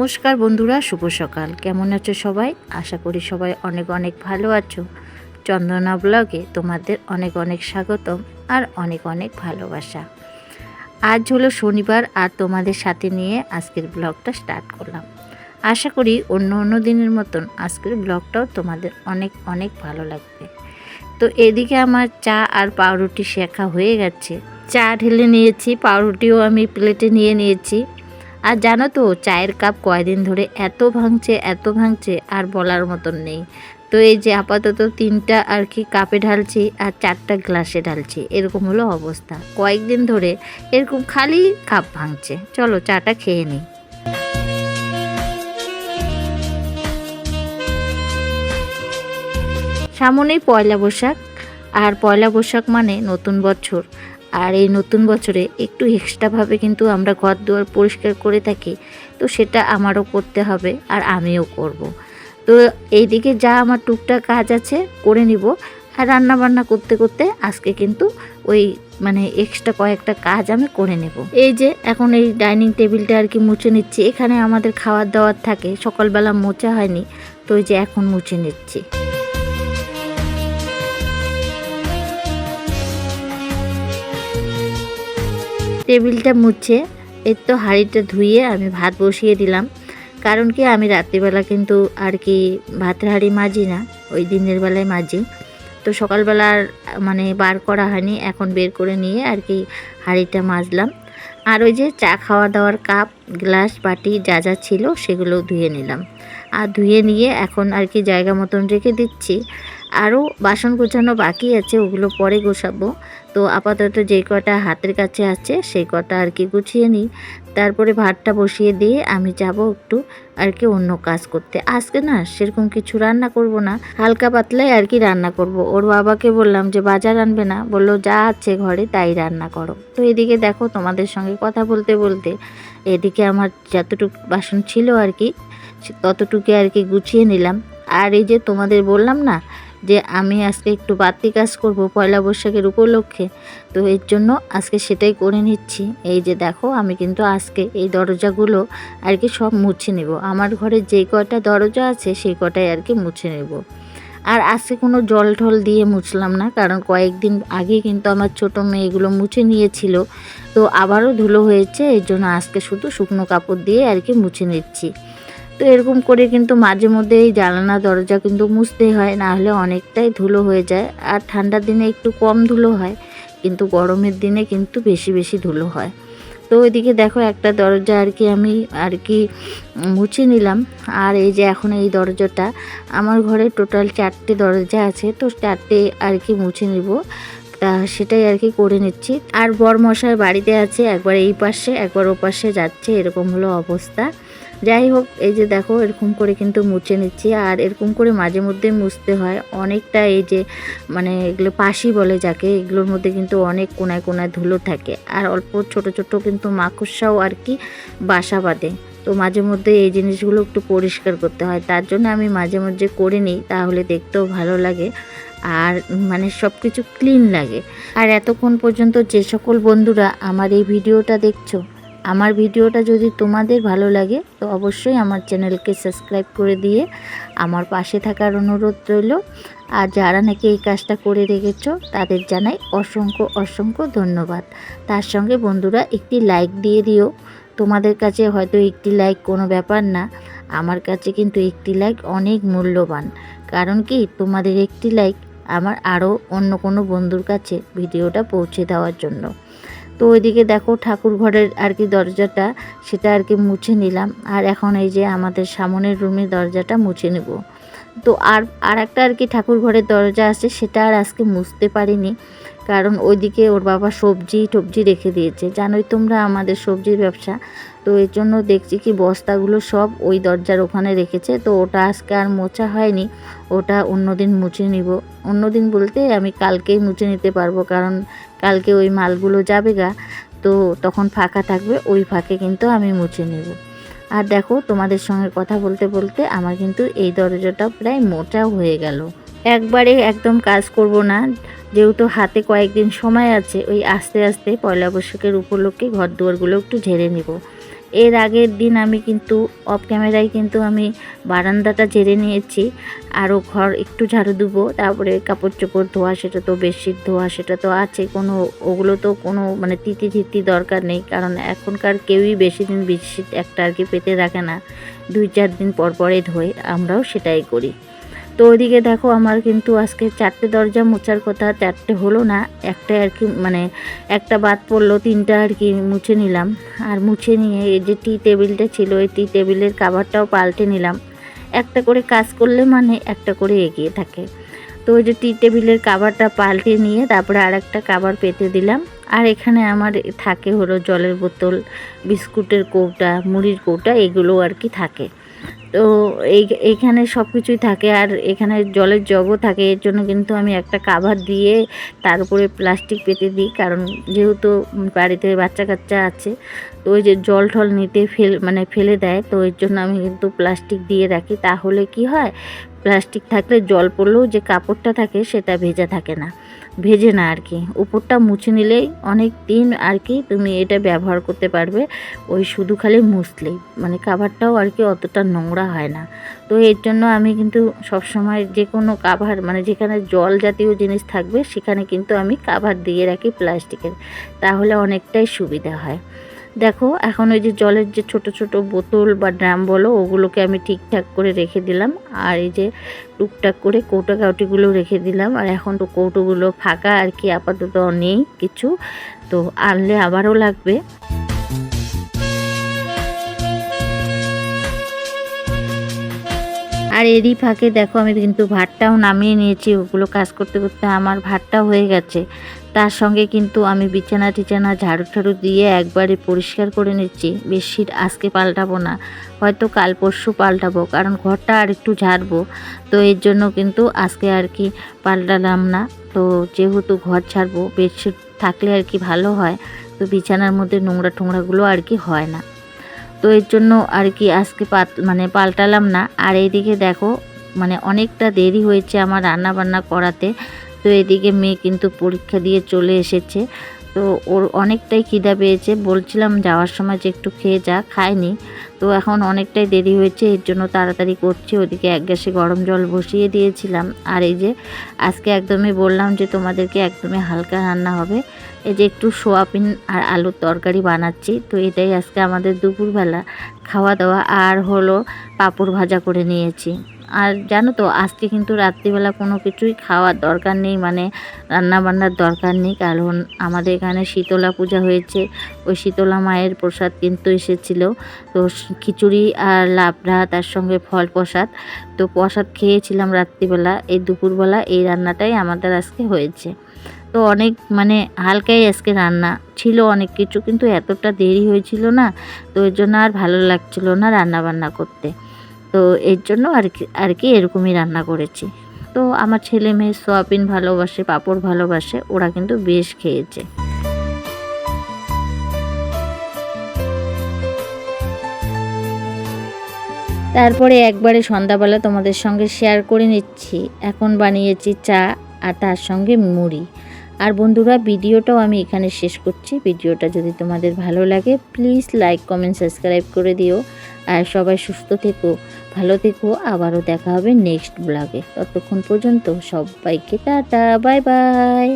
নমস্কার বন্ধুরা, শুভ সকাল। কেমন আছো সবাই? আশা করি সবাই অনেক অনেক ভালো আছো। চন্দনা ব্লগে তোমাদের অনেক অনেক স্বাগতম আর অনেক অনেক ভালোবাসা। আজ হলো শনিবার আর তোমাদের সাথে নিয়ে আজকের ব্লগটা স্টার্ট করলাম। আশা করি অন্য অন্য দিনের মতন আজকের ব্লগটাও তোমাদের অনেক অনেক ভালো লাগবে। তো এদিকে আমার চা আর পাউরুটি শেখা হয়ে গেছে। চা ঢেলে নিয়েছি, পাউরুটিও আমি প্লেটে নিয়ে নিয়েছি। আর জানো তো, চায়ের কাপ কয়দিন ধরে এত ভাঙছে এত ভাঙছে, আর বলার মতন নেই। তো এই যে আপাতত তিনটা আর কি কাপে ঢালছি আর চারটা গ্লাসে ঢালছি, এরকম হলো অবস্থা। কয়েকদিন ধরে এরকম খালি কাপ ভাঙছে। চলো চাটা খেয়ে নিই। সামনেই পয়লা বৈশাখ, আর পয়লা বৈশাখ মানে নতুন বছর। আর এই নতুন বছরে একটু এক্সট্রাভাবে কিন্তু আমরা ঘর দুয়ার পরিষ্কার করে থাকি, তো সেটা আমারও করতে হবে আর আমিও করব। তো এইদিকে যা আমার টুকটাক কাজ আছে করে নিব আর রান্না বান্না করতে করতে আজকে কিন্তু ওই মানে এক্সট্রা কয়েকটা কাজ আমি করে নেব এই যে এখন এই ডাইনিং টেবিলটা আর কি মুছে নিচ্ছি, এখানে আমাদের খাওয়ার দাওয়ার থাকে, সকালবেলা মোছা হয়নি, তো ওই যে এখন মুছে নিচ্ছি টেবিলটা মুছে এর তো হাঁড়িটা ধুয়ে আমি ভাত বসিয়ে দিলাম। কারণ কি আমি রাত্রিবেলা কিন্তু আর কি ভাতের হাঁড়ি মাজি না, ওই দিনের বেলায় মাজি। তো সকালবেলা আর মানে বার করা হয়নি, এখন বের করে নিয়ে আর কি হাঁড়িটা মাজলাম। আর ওই যে চা খাওয়া দাওয়ার কাপ, গ্লাস, বাটি যা যা ছিল সেগুলো ধুয়ে নিলাম। আর ধুয়ে নিয়ে এখন আর কি জায়গা মতন রেখে দিচ্ছি। আরও বাসন গোছানো বাকি আছে, ওগুলো পরে গোছাবো। তো আপাতত যে কটা হাতের কাছে আছে, সেই কটা আর কি গুছিয়ে নিই। তারপরে ভাতটা বসিয়ে দিয়ে আমি যাব একটু আর কি অন্য কাজ করতে। আজকে না সেরকম কিছু রান্না করব না, হালকা পাতলাই আর কি রান্না করব। ওর বাবাকে বললাম যে, বাজার আনবে না। বলল, যা আছে ঘরে তাই রান্না করো। তো এদিকে দেখো তোমাদের সঙ্গে কথা বলতে বলতে এদিকে আমার যতটুকু বাসন ছিল আর কি, ততটুকু আর কি গুছিয়ে নিলাম। আর এই যে তোমাদের বললাম না যে আমি আজকে একটু বাড়তি কাজ করব পয়লা বৈশাখের উপলক্ষে। তো এর জন্য আজকে সেটাই করে নিচ্ছি। এই যে দেখো, আমি কিন্তু আজকে এই দরজাগুলো আর কি সব মুছে নেব। আমার ঘরে যে কটা দরজা আছে, সেই কটাই আর কি মুছে নেব। আর আজকে কোনো জল ঠল দিয়ে মুছলাম না, কারণ কয়েকদিন আগে কিন্তু আমার ছোট মেয়ে এগুলো মুছে নিয়েছিল। তো আবারও ধুলো হয়েছে, এর জন্য আজকে শুধু শুকনো কাপড় দিয়ে আর কি মুছে নিচ্ছি। তো এরকম করে কিন্তু মাঝে মধ্যে এই জানালা দরজা কিন্তু মুছতে হয়, না হলে অনেকটাই ধুলো হয়ে যায়। আর ঠান্ডার দিনে একটু কম ধুলো হয়, কিন্তু গরমের দিনে কিন্তু বেশি বেশি ধুলো হয়। তো ওইদিকে দেখো একটা দরজা আর কি আমি আর কি মুছে নিলাম। আর এই যে এখন এই দরজাটা, আমার ঘরে টোটাল চারটে দরজা আছে, তো চারটে আর কি মুছে নিব। তা সেটাই আর কি করে নিচ্ছি। আর বর মশাই বাড়িতে আছে, একবার এই পাশে, একবার ও পাশে যাচ্ছে, এরকম হলো অবস্থা। যাই হোক এই যে দেখো, এরকম করে কিন্তু মুছে নিচ্ছি। আর এরকম করে মাঝে মধ্যে মুছতে হয়। অনেকটা এই যে মানে এগুলো পাশি বলে যাকে, এগুলোর মধ্যে কিন্তু অনেক কোনায় কোনায় ধুলো থাকে। আর অল্প ছোট ছোট কিন্তু মাকড়সাও আর কি বাসা বাঁধে। তো মাঝে মধ্যে এই জিনিসগুলো একটু পরিষ্কার করতে হয়। তার জন্য আমি মাঝে মাঝে করে নিই, তাহলে দেখতেও ভালো লাগে। আর মানে সব কিছু ক্লিন লাগে। আর এতক্ষণ পর্যন্ত যে সকল বন্ধুরা আমার এই ভিডিওটা দেখছ আমার ভিডিওটা যদি তোমাদের ভালো লাগে, তো অবশ্যই আমার চ্যানেলকে সাবস্ক্রাইব করে দিয়ে আমার পাশে থাকার অনুরোধ রইল। আর যারা নাকি এই কাজটা করে রেখেছ, তাদের জানাই অসংখ্য অসংখ্য ধন্যবাদ। তার সঙ্গে বন্ধুরা, একটি লাইক দিয়ে দিও। তোমাদের কাছে হয়তো একটি লাইক কোনো ব্যাপার না, আমার কাছে কিন্তু একটি লাইক অনেক মূল্যবান। কারণ কি, তোমাদের একটি লাইক আমার আরও অন্য কোনো বন্ধুর কাছে ভিডিওটা পৌঁছে দেওয়ার জন্য। তো ওইদিকে দেখো ঠাকুর ঘরের আর কি দরজাটা, সেটা আর কি মুছে নিলাম। আর এখন এই যে আমাদের সামনের রুমের দরজাটা মুছে নেব। তো আর আর একটা আর কি ঠাকুর ঘরের দরজা আছে, সেটা আর আজকে মুছতে পারিনি। কারণ ওইদিকে ওর বাবা সবজি টবজি রেখে দিয়েছে। জানোই তোমরা আমাদের সবজির ব্যবসা। তো এর জন্য দেখছি কি বস্তাগুলো সব ওই দরজার ওখানে রেখেছে। তো ওটা আজকে আর মোছা হয়নি, ওটা অন্যদিন মুছে নিব। অন্যদিন বলতে আমি কালকেই মুছে নিতে পারব, কারণ কালকে ওই মালগুলো যাবে গা। তো তখন ফাঁকা থাকবে, ওই ফাঁকে কিন্তু আমি মুছে নেব। আর দেখো তোমাদের সঙ্গে কথা বলতে বলতে আমার কিন্তু এই দরজাটা প্রায় মোটাও হয়ে গেল। একবারে একদম কাজ করব না, যেহেতু হাতে কয়েকদিন সময় আছে, ওই আস্তে আস্তে পয়লা বৈশাখের উপলক্ষে ঘর দুয়ারগুলো একটু ঝেড়ে নিব। এর আগের দিন আমি কিন্তু অফ ক্যামেরায় কিন্তু আমি বারান্দাটা ঝেড়ে নিয়েছি। আরও ঘর একটু ঝাড়ু দেবো, তারপরে কাপড় চোপড় ধোয়া, সেটা তো বেডশিট ধোয়া, সেটা তো আছে, কোনো ওগুলো তো কোনো মানে তিতি তিতি দরকার নেই, কারণ এখনকার কেউই বেশি দিন বেডশিট একটা আর কি পেতে রাখে না। দুই চার দিন পর পরে ধোয়, আমরাও সেটাই করি। তো ওইদিকে দেখো আমার কিন্তু আজকে চারটে দরজা মোছার কথা, চারটে হলো না একটা আর কি মানে একটা বাদ পড়ল, তিনটা আর কি মুছে নিলাম। আর মুছে নিয়ে এই যে টি টেবিলটা ছিল এই টি টেবিলের কাভারটাও পাল্টে নিলাম। একটা করে কাজ করলে মানে একটা করে এগিয়ে থাকে। তো ওই যে টি টেবিলের কাভারটা পাল্টে নিয়ে তারপরে আর একটা কাভার পেতে দিলাম। আর এখানে আমার থাকে হলো জলের বোতল, বিস্কুটের কৌটা, মুড়ির কৌটা এগুলো আর কি থাকে। তো এই এইখানে সব কিছুই থাকে আর এখানে জলের জগও থাকে। এর জন্য কিন্তু আমি একটা কাভার দিয়ে তার উপরে প্লাস্টিক পেতে দিই। কারণ যেহেতু বাড়িতে বাচ্চা কাচ্চা আছে ওই যে জল ঠল নিতে ফেল মানে ফেলে দেয়, তো এর জন্য আমি কিন্তু প্লাস্টিক দিয়ে রাখি। তাহলে কি হয়? প্লাস্টিক থাকলে জল পড়লেও যে কাপড়টা থাকে সেটা ভেজা থাকে না। ভেজে না আর কি। উপরটা মুছে নিলেই অনেক দিন আর কি তুমি এটা ব্যবহার করতে পারবে। ওই শুধু খালি মুছলেই। মানে কাভারটাও আর কি অতটা নোংরা হয় না। তো এর জন্য আমি কিন্তু সবসময় যে কোনো কাভার মানে যেখানে জল জাতীয় জিনিস থাকবে সেখানে কিন্তু আমি কাভার দিয়ে রাখি প্লাস্টিকের। তাহলে অনেকটাই সুবিধা হয়। দেখো, এখন ওই যে জলের যে ছোট ছোট বোতল বা ড্রাম বলো, ওগুলোকে আমি ঠিকঠাক করে রেখে দিলাম। আর এই যে টুকটাক করে কৌটা কাউটিগুলো রেখে দিলাম। আর এখন তো কৌটোগুলো ফাঁকা আর কি, আপাতত নেই কিছু। তো আনলে আবারও লাগবে। আর এরই ফাঁকে দেখো, আমি কিন্তু ভাতটাও নামিয়ে নিয়েছি। ওগুলো কাজ করতে করতে আমার ভাতটা হয়ে গেছে। তার সঙ্গে কিন্তু আমি বিছানা টিছানা ঝাড়ু ঠাড়ু দিয়ে একবারে পরিষ্কার করে নিচ্ছি। বেডশিট আজকে পাল্টাবো না, হয়তো কাল পরশু পাল্টাবো, কারণ ঘরটা আর একটু ঝাড়বো। তো এর জন্য কিন্তু আজকে আর কি পাল্টালাম না। তো যেহেতু ঘর ছাড়বো বেডশিট থাকলে আর কি ভালো হয়, তো বিছানার মধ্যে নোংরা টোংরাগুলো আর কি হয় না। তো এর জন্য আর কি আজকে পাত মানে পাল্টালাম না। আর এইদিকে দেখো মানে অনেকটা দেরি হয়েছে আমার রান্না বান্না করাতে। তো এদিকে মেয়ে কিন্তু পরীক্ষা দিয়ে চলে এসেছে। তো ওর অনেকটাই খিদা পেয়েছে। বলছিলাম যাওয়ার সময় যে একটু খেয়ে যা, খায়নি। তো এখন অনেকটাই দেরি হয়েছে, এর জন্য তাড়াতাড়ি করছি। ওদিকে এক গ্যাসে গরম জল বসিয়ে দিয়েছিলাম। আর এই যে আজকে একদমই বললাম যে তোমাদেরকে একদমই হালকা রান্না হবে। এই যে একটু সোয়াবিন আর আলুর তরকারি বানাচ্ছি। তো এটাই আজকে আমাদের দুপুরবেলা খাওয়া দাওয়া। আর হলো পাঁপড় ভাজা করে নিয়েছি। আর জানো তো, আজকে কিন্তু রাত্রিবেলা কোনো কিছুই খাওয়ার দরকার নেই মানে রান্না বান্নার দরকার নেই, কারণ আমাদের এখানে শীতলা পূজা হয়েছে। ওই শীতলা মায়ের প্রসাদ কিন্তু এসেছিল। তো খিচুড়ি আর লাবড়া, তার সঙ্গে ফল প্রসাদ। তো প্রসাদ খেয়েছিলাম রাত্রিবেলা, এই দুপুরবেলা এই রান্নাটাই আমাদের আজকে হয়েছে। তো অনেক মানে হালকাই আজকে রান্না ছিল অনেক কিছু, কিন্তু এতটা দেরি হয়েছিল না, তো এর জন্য আর ভালো লাগছিল না রান্না বান্না করতে। তো এর জন্য আর কি আর কি এরকমই রান্না করেছি। তো আমার ছেলে মেয়ে সোয়াবিন ভালোবাসে, পাঁপড় ভালোবাসে, ওরা কিন্তু বেশ খেয়েছে। তারপরে একবারে সন্ধ্যাবেলা তোমাদের সঙ্গে শেয়ার করে নিচ্ছি। এখন বানিয়েছি চা আর তার সঙ্গে মুড়ি। আর বন্ধুরা, ভিডিওটাও আমি এখানে শেষ করছি। ভিডিওটা যদি তোমাদের ভালো লাগে প্লিজ লাইক কমেন্ট সাবস্ক্রাইব করে দিও। আর সবাই সুস্থ থেকো, ভালো থেকো। আবারও দেখা হবে নেক্সট ব্লগে ততক্ষণ পর্যন্ত সবাইকে টাটা বাই বাই